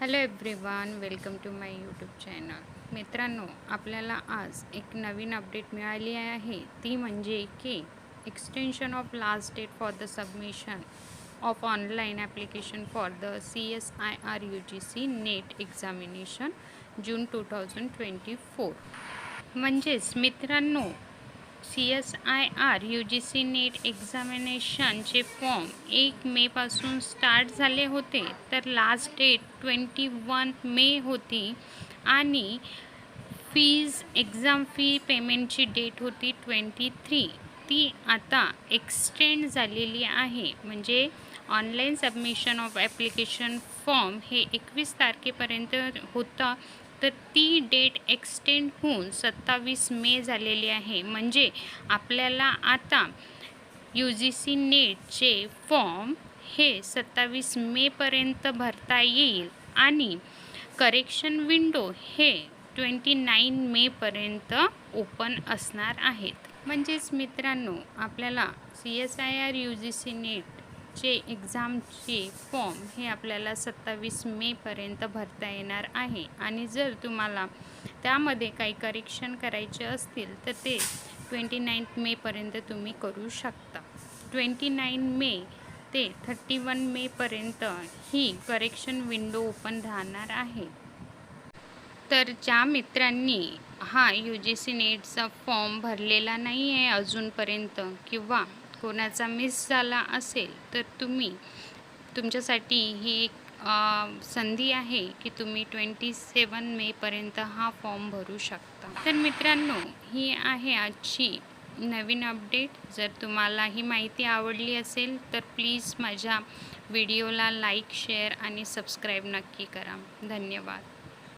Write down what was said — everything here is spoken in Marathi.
Hello everyone welcome to my YouTube channel मित्रांनो आपल्याला आज एक नवीन अपडेट मिळाली आहे. ती म्हणजे की extension of last date for the submission of online application for the C S I R U G C NET examination June two thousand twenty four म्हणजेच मित्रांनो C S I R U G C NET एक्झामिनेशनचे form एक मेपासून स्टार्ट झाले होते तर last date twenty one May होती आणि फीज एक्झाम फी पेमेंटची डेट होती ट्वेंटी थ्री. ती आता एक्सटेंड झालेली आहे. म्हणजे online submission of application form हे एकवीस तारखेपर्यंत होतं. तर ती डेट एक्सटेंड होऊन सत्तावीस मे झालेली आहे. म्हणजे आपल्याला आता यू जी सी नेटचे फॉर्म हे सत्तावीस मेपर्यंत भरता येईल आणि करेक्शन विंडो हे ट्वेंटी नाईन मेपर्यंत ओपन असणार आहेत. म्हणजेच मित्रांनो आपल्याला C S I R U G C NET चे एक्झामचे फॉर्म हे आपल्याला सत्तावीस मेपर्यंत भरता येणार आहे. आणि जर तुम्हाला त्यामध्ये काही करेक्शन करायचे असतील तर ते ट्वेंटी नाईन्थ मेपर्यंत तुम्ही करू शकता. ट्वेंटी नाईन मे ते थर्टी वन मेपर्यंत ही करेक्शन विंडो ओपन राहणार आहे. तर ज्या मित्रांनी हा यू जी सी नेटचा फॉर्म भरलेला नाही आहे अजूनपर्यंत किंवा कोणाचा मिस झाला असेल तर तुम्ही तुमच्यासाठी ही एक संधी आहे की तुम्ही ट्वेंटी सेवन मेपर्यंत हा फॉर्म भरू शकता. तर मित्रांनो ही आहे आजची नवीन अपडेट जर तुम्हाला ही माहिती आवडली असेल तर प्लीज माझ्या व्हिडिओला लाईक शेअर आणि सबस्क्राईब नक्की करा. धन्यवाद.